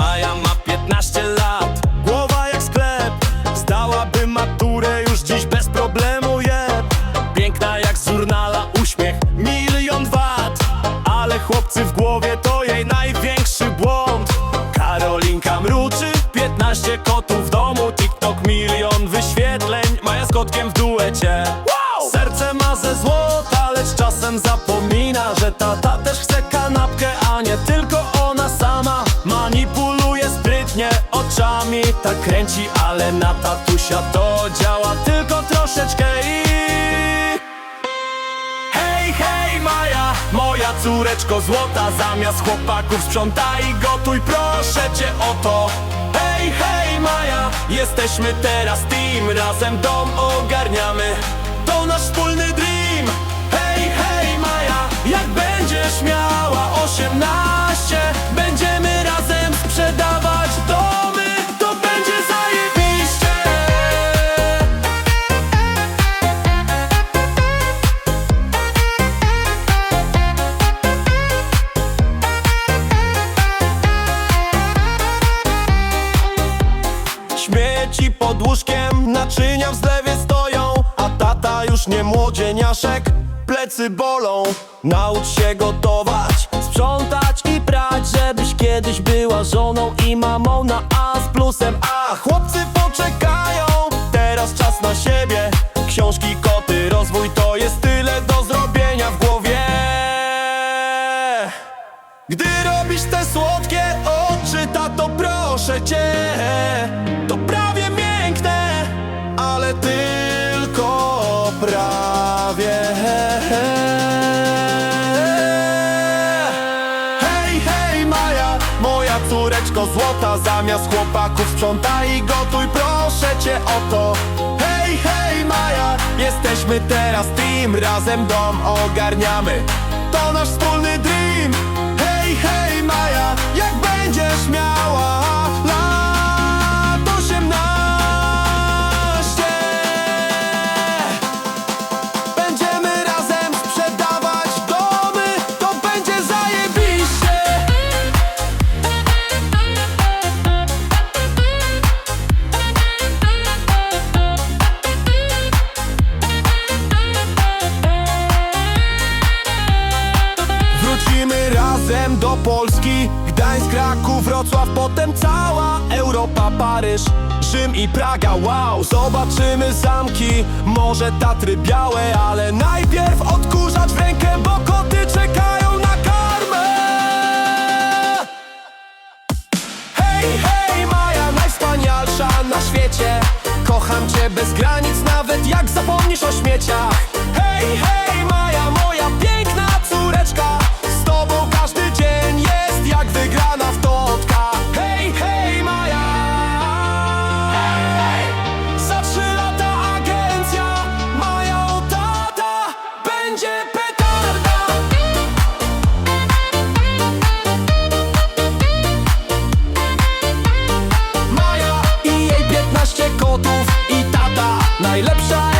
Maja ma 15 lat Głowa jak sklep. Zdałaby maturę już dziś bez problemu je. Piękna jak z żurnala uśmiech Milion wat Ale chłopcy w głowie to jej największy błąd. Karolinka mruczy 15 kotów w domu. TikTok milion wyświetleń Maja z kotkiem w duecie. Serce ma ze złota, lecz czasem zapomina Sprytnie oczami, tak kręci Ale na tatusia to działa tylko troszeczkę i... Hej, hej Maja, moja córeczko złota Zamiast chłopaków sprzątaj i gotuj, proszę cię o to. Hej, hej Maja, jesteśmy teraz team Razem dom ogarniamy, pod łóżkiem, naczynia w zlewie stoją A tata już nie młodzieniaszek, plecy bolą Naucz się gotować, sprzątać i prać Żebyś kiedyś była żoną i mamą na A z plusem A. Chłopcy poczekają, teraz czas na siebie. Książki, koty, rozwój to jest tyle do zrobienia w głowie. Gdy robisz te słodkie oczy, tato proszę cię córeczko złota Zamiast chłopaków sprzątaj i gotuj, proszę cię o to. Hej, hej Maja, jesteśmy teraz team Razem dom ogarniamy, to nasz wspólny dream. Hej, hej Maja, do Polski. Gdańsk, Kraków, Wrocław, potem cała Europa, Paryż, Rzym i Praga. Wow, zobaczymy zamki, może Tatry białe Ale najpierw odkurzacz w rękę, bo koty czekają na karmę. Hej, hej Maja, najwspanialsza na świecie. Kocham cię bez granic, nawet jak zapomnisz o śmieciach. Hej, hej side